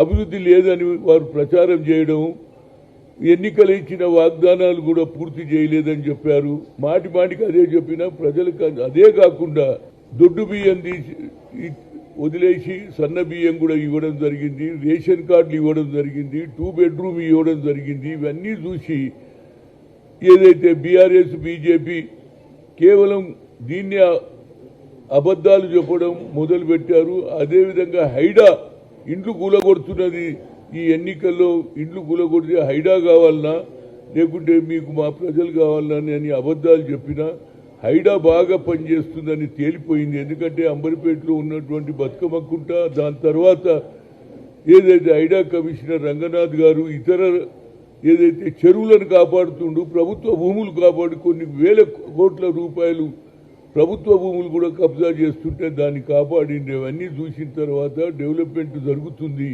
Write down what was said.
అభివృద్ధి లేదని వారు ప్రచారం చేయడం ఎన్నికలు ఇచ్చిన వాగ్దానాలు కూడా పూర్తి చేయలేదని చెప్పారు. మాటి మాటికి అదే చెప్పినా ప్రజలకు అదే కాకుండా దొడ్డు బియ్యం తీసి వదిలేసి సన్న బియ్యం కూడా ఇవ్వడం జరిగింది రేషన్ కార్డులు ఇవ్వడం జరిగింది టూ బెడ్రూమ్ ఇవ్వడం జరిగింది. ఇవన్నీ చూసి ఏదైతే బీఆర్ఎస్ బీజేపీ కేవలం దీన్ని అబద్ధాలు చెప్పడం మొదలుపెట్టారు. అదేవిధంగా హైడా ఇండ్లు కూలగొడుతున్నది. ఈ ఎన్నికల్లో ఇండ్లు కూలగొడితే హైడా కావాలన్నా లేకుంటే మీకు మా ప్రజలు కావాలన్నా అని అబద్ధాలు చెప్పినా? హైడా బాగా పనిచేస్తుందని తేలిపోయింది. ఎందుకంటే అంబరిపేటలో ఉన్నటువంటి బతుకమ్మకుంట దాని తర్వాత ఏదైతే హైడా కమిషనర్ రంగనాథ్ గారు ఇతర ఏదైతే చెరువులను కాపాడుతుండు ప్రభుత్వ భూములు కాపాడు కొన్ని వేల కోట్ల రూపాయలు ప్రభుత్వ భూములు కూడా కబ్జా చేస్తుంటే దాన్ని కాపాడిండేవన్నీ చూసిన తర్వాత డెవలప్మెంట్ జరుగుతుంది.